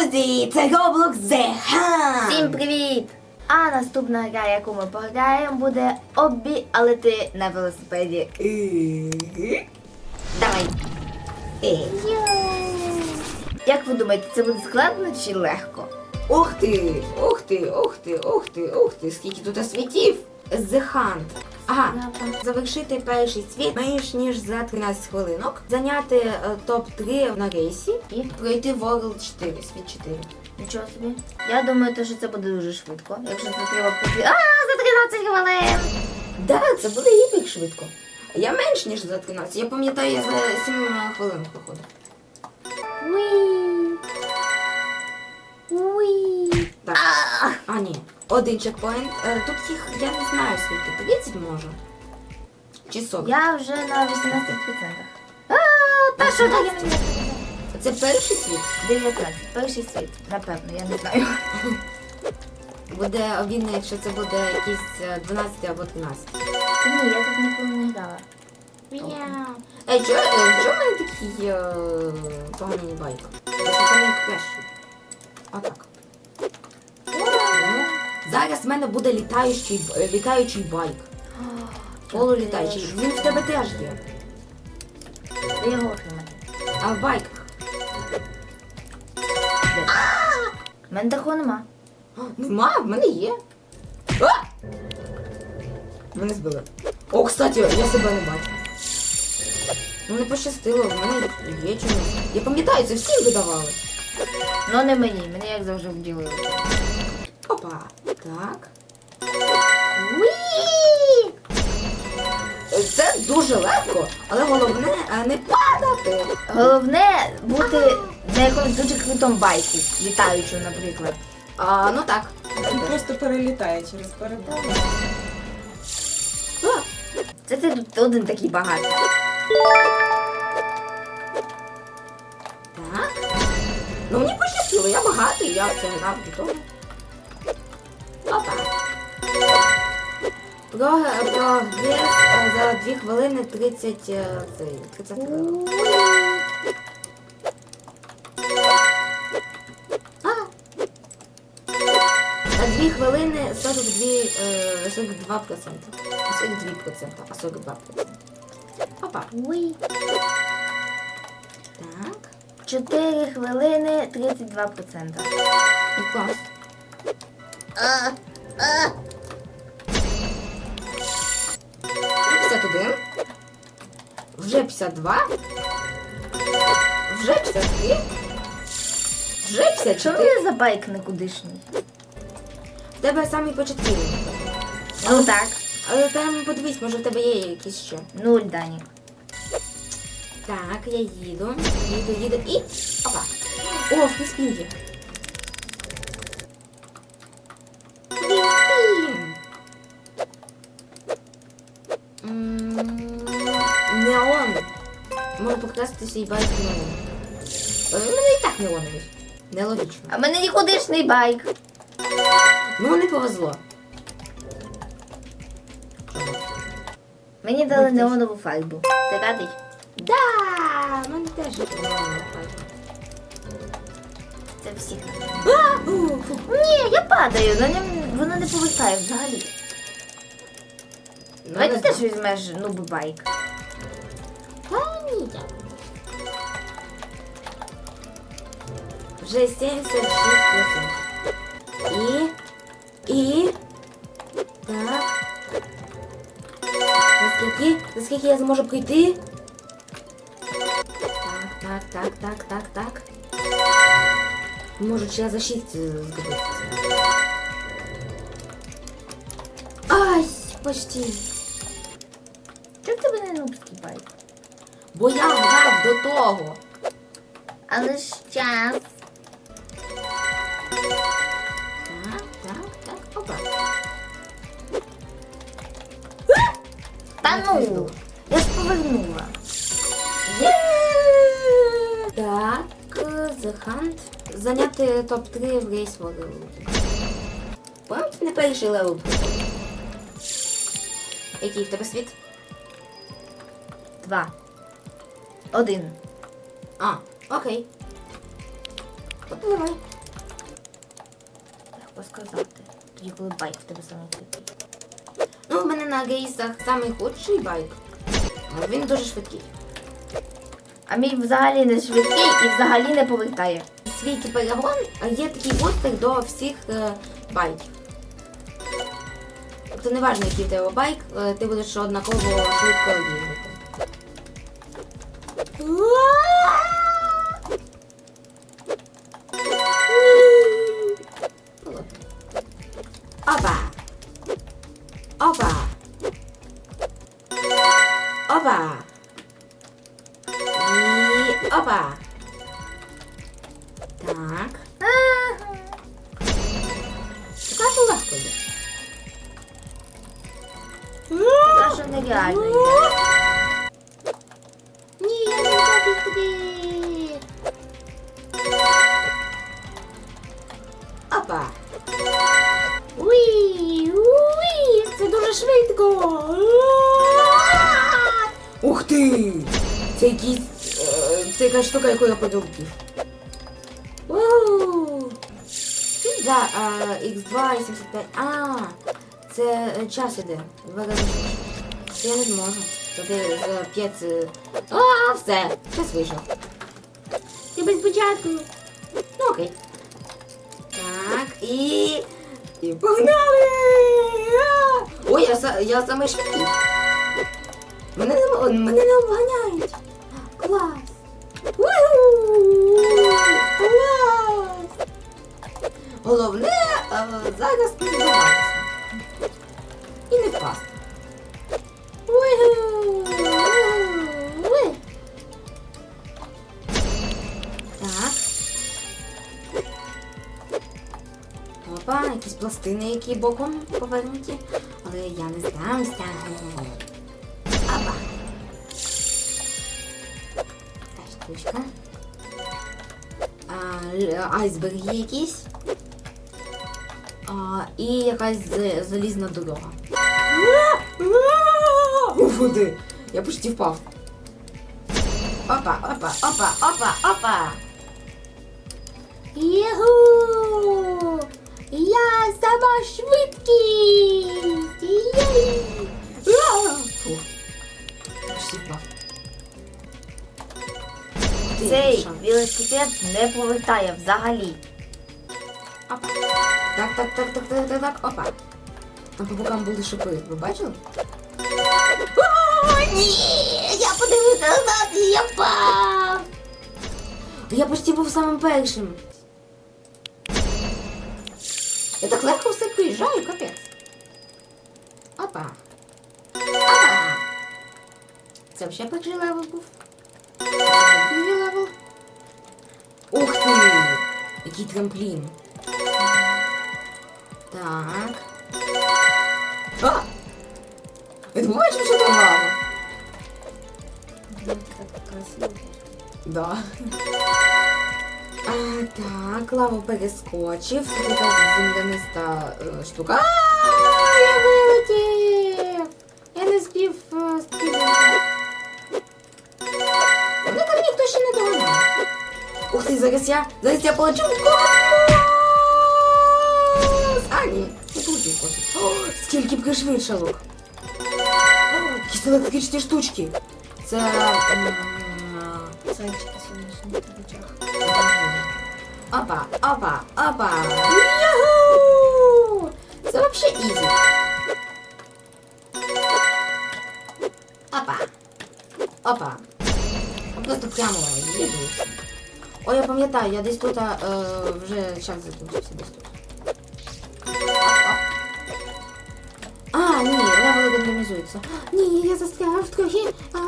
Друзі, це Roblox The Hunt! Всім привіт! А наступна гра, яку ми пограємо, буде обі, але ти на велосипеді. Давай. Е. Як ви думаєте, це буде складно чи легко? Ух ти, ух ти, ух ти, ух ти, ух ти, скільки тут світів. The Hunt. Ага, завершити перший світ менш ніж за 13 хвилинок, зайняти е, топ-3 на рейсі і пройти World 4, світ 4. Нічого собі. Я думаю, що це буде дуже швидко. Якщо це треба пройти. А, за 13 хвилин! Да, це буде гіпік швидко. Я менш ніж за 13. Я пам'ятаю, я за 7 хвилин проходив. Уі. Уі. Так. А, ні. Один чекпоінт. Е, Тут їх я не знаю скільки. 30 може. Чи 40. Я вже на 18%. А, та що таке? Це перший світ. 19. Перший світ. Напевно, я не знаю. Буде обідно, якщо це буде якийсь е, 12 або 13. Ні, я тут ніколи не грала. Ей, чого е, чого в мене такий е, поганий байк? Я це найкращий. Отак. Зараз в мене буде літаючий, е, літаючий байк. Полулітаючий. Він в тебе теж є. Де його отримати? А в байках. У мене такого нема. Нема, в мене є. А! Мене збили. О, кстати, я себе не бачу. Ну не пощастило, в мене є чомусь. Я пам'ятаю, це всім видавали. Ну не мені, мені як завжди вділили. Опа. Так. Уі! Це дуже легко, але головне е, не падати. Головне бути на якомусь дуже крутому байку, літаючому, наприклад. А, ну так. Він просто перелітає через перепону. А, Це ти тут один такий багатий. Так. Ну мені пощастило, я багатий, я це грав до того. Опа. Про, прогрес е, за 2 хвилини 30, е, 30 хвилин. А. За 2 хвилини 42, е, 42 процента. 42 процента, а 42 процента. Опа. Уй. Так. 4 хвилини 32%. Ну, клас. А, а. 51. Вже 52. Вже 53. Вже Що в 54. мене за байк никудишній? В тебе самий початковий. Ну так. Але там подивись, може в тебе є якісь ще. Нуль, Данік. Так, я їду. Їду, їду і. Опа. О, фріспін є. Можу покрасити байк в неон. Е, мене і так неоновий. Нелогічно. А мене нікудишний байк. Ну, не повезло. Мені дали неонову фарбу. Ти радий? Да, у мене теж є неоновий байк. Це всіх. Ні, я падаю, на ньому воно не повертає взагалі. Ну, Давай не ти теж візьмеш нуб байк. Вже 76%. І. І. Так. Наскільки? Наскільки я зможу прийти? Так, так, так, так, так, так. Може, чи я за 6 зробити? Ай, почти. Чому в тебе не нубський байк? Бо я грав до того. Але ж час. Та ну, я ж повернула. Є! Так, The Hunt. Зайняти топ-3 в рейс World. Пам'ятаєте, не перший левел? Який в тебе світ? Два. Один. А, окей. Попливай. важко сказати. Тоді, коли байк в тебе саме такий. Ну, на гейсах самий худший байк. Він дуже швидкий. А мій взагалі не швидкий і взагалі не повертає. Свій перегон є такий бустер до всіх е, байків. Тобто не важливо, який тебе байк, е, ти будеш однаково швидко їздити. Опа! Так. Ж легко йде. Що нереально йде. Ні, я не хочу туди. Опа. Уй, уй, це дуже швидко. Ух ти! Це якийсь, це якась штука, яку я. За е, X2 і 75. А, це час іде. Я не зможу. Туди за 5... е, А, все. Час вийшов. Ти без початку. Ну окей. Так, і... І погнали! Ой, я, я самий швидкий. Мене не, мене не обганяють. Клас. Головне е, зараз не здаватися. І не впасти. Так. Опа, якісь пластини, які боком повернуті. Але я не здамся. Опа. Та штучка. А, айсберги якісь. А, і якась залізна дорога. Води. Я почти впав. Опа, опа, опа, опа, опа. Єгу! Я сама швидкість! Єй! Фу. Почти впав. Цей велосипед не повертає взагалі. Так, так, так, так, так, так, так, опа. Там по бокам були шипи, ви бачили? О, ні! Я подивився назад і я впав! Я почти був самим першим. Я так легко все приїжджаю, капець. Опа. Опа. Це взагалі перший левел був. Другий левел. Ух ти! Який трамплін. Так. А! Ви бачите, що там лава? Так красиво. Да. А, так, лаву перескочив. Якась земляниста е, штука. А, я вилетів! Я не спів е, співати. Мене там ніхто ще не доганяє. Ух ти, зараз я, зараз я полечу в космос! Полетів в космос. О, скільки. О, Якісь електричні штучки. Це... Зайчики сонячні в очах. Опа, опа, опа. Це вообще ізі. Опа. Опа. Просто прямо їду. Ой, я пам'ятаю, я десь тут е, вже час закінчився десь тут. Рандомізуються. Ні, я застряв трохи. А?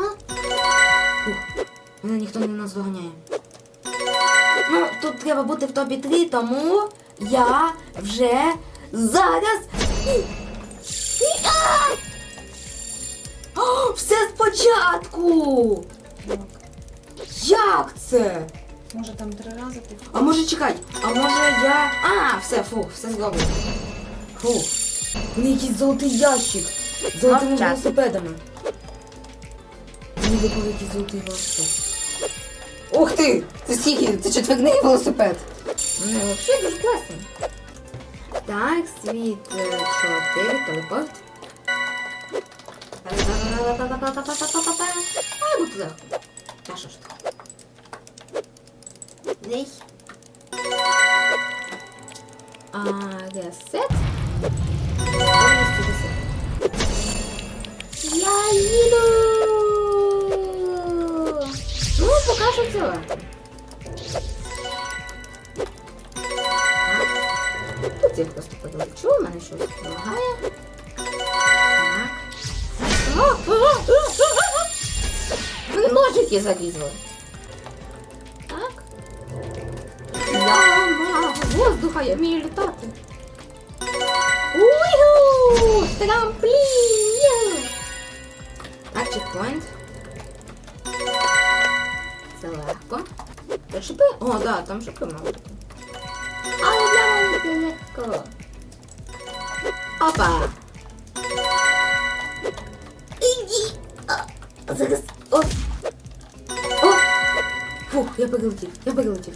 Фух, мене ніхто не наздоганяє. Ну, тут треба бути в топі 3, тому я вже зараз. О, все спочатку! Як це? Може там три рази ти А може чекай, а може я. А, все, фу, все зроблено. Фу. Мені якийсь золотий ящик Золотими велосипедами. Мені випав якийсь золотий велосипед. Ух ти! Це скільки? Це четвірний велосипед. Ну, взагалі дуже класно. Так, світ е, 4, телепорт. Ай, будь легко. Та що ж так? Зей. А, ресет. Я! Ну, поки що легко. Тут я просто подолечу, у мене щось допомагає. Так. Мене ножики зарізали. Так. Я мага воздуха, я вмію літати. Уйгу! Трамплін! Є! Так, чекпоінт. Це легко. Та шипи? О, да, там шипи мало бути. Але для мене це легко. Опа! Іди! А, зараз. О! О! Фух, я перелетів, я перелетів.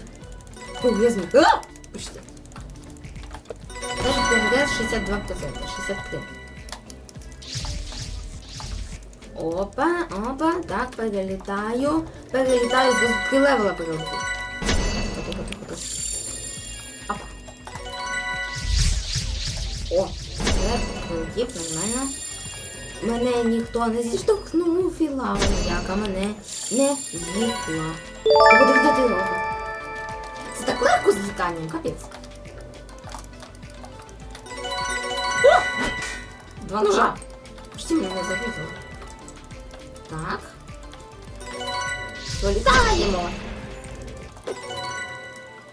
Фух, я зміг. А! Почти. Даже прогрес 62%, 63. Опа, опа, так, перелітаю. Перелітаю, три левела тихо. Опа. О, все, полетів нормально. Мене ніхто не зіштовхнув і лава ніяка мене не з'їхала. Ти буде вдати лава. Це так легко з літанням, капець. Два ножа. Почти мене не загрузило. Так. Вилітаємо.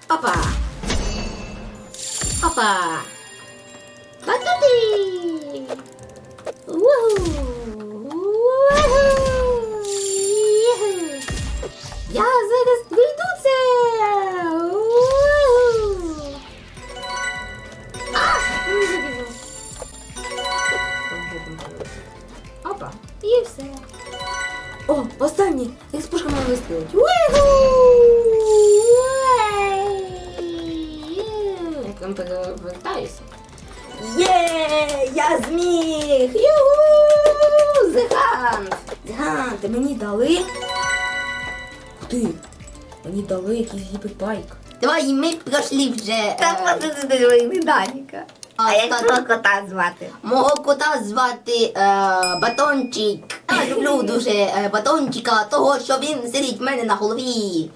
Опа. Опа. Батуди. Уху. Я зміг! Юху! Зигант! Зигант, мені дали. Ти! Мені дали якийсь гіперпайк. Давай ми пройшли вже. Та е, просто ти твоїх Даніка. А А, як твого кота звати? Мого кота звати е, Батончик. Я люблю дуже е, батончика, того що він сидить в мене на голові.